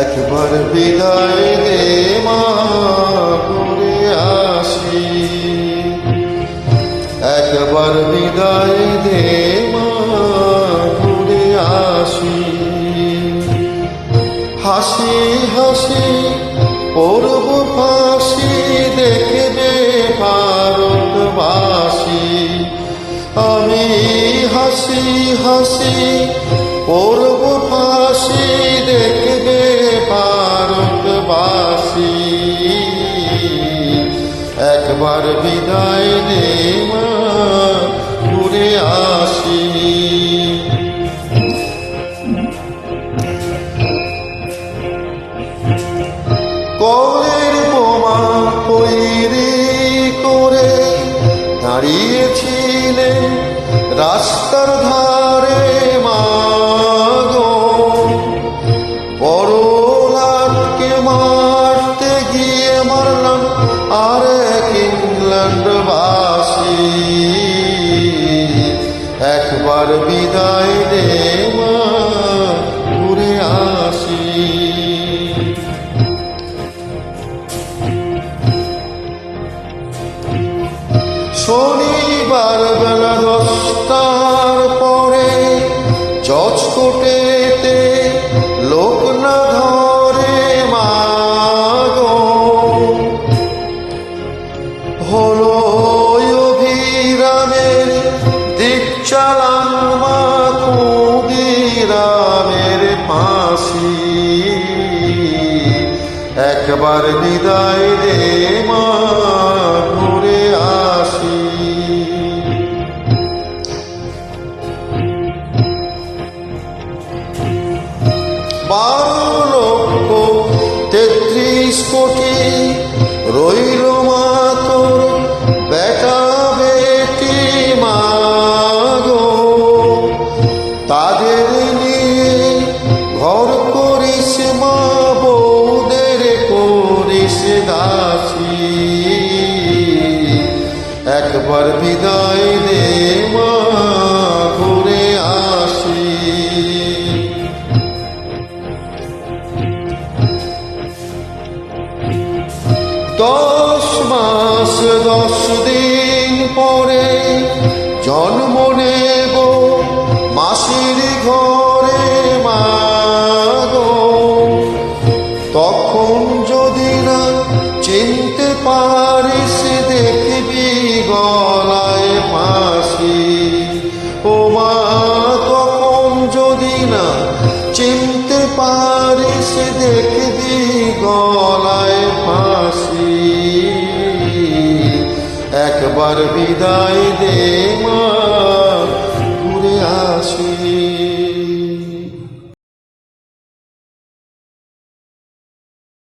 একবার বিদায় দে মা, ঘুরে আসি। একবার বিদায় দে মা, ঘুরে আসি। হাসি হাসি পড়ব ফাঁসি হাসি হাসি পড়ব ফাঁসি দেখবে ভারতবাসী। একবার বিদায় মা, ঘুরে আসি। কলের বোমা তৈরি করে দাঁড়িয়েছিলেন রাস্তার ধারে মাগো পরলাকে মারতে গিয়ে মারলাম আর এক ইংল্যান্ডবাসী একবার বিদায় দে মা শনিবার বেলা দশটার পরে জজকোটেতে লোক না ধরে মাগো। হলো অভিরামের দিক চালান মা ক্ষুদিরামের ফাঁসি। একবার বিদায় দে মা ঘুরে কোটি রইল মা তোর বেটা বেটি মাগো। তাদের নিয়ে ঘর করিস মা বৌদের করিস দাসী। একবার বিদায় দে মা দশ মাস, দশ দিন পরে জন্ম নেব মাসির ঘরে মাগো তখন যদি না চিনতে পারিস, দেখবি গলায় ফাঁসি। ও মা, তখন যদি না চিনতে পারিস, দেখবি গলায় ফাঁসি। একবার বিদায় দে মা ঘুরে আসি।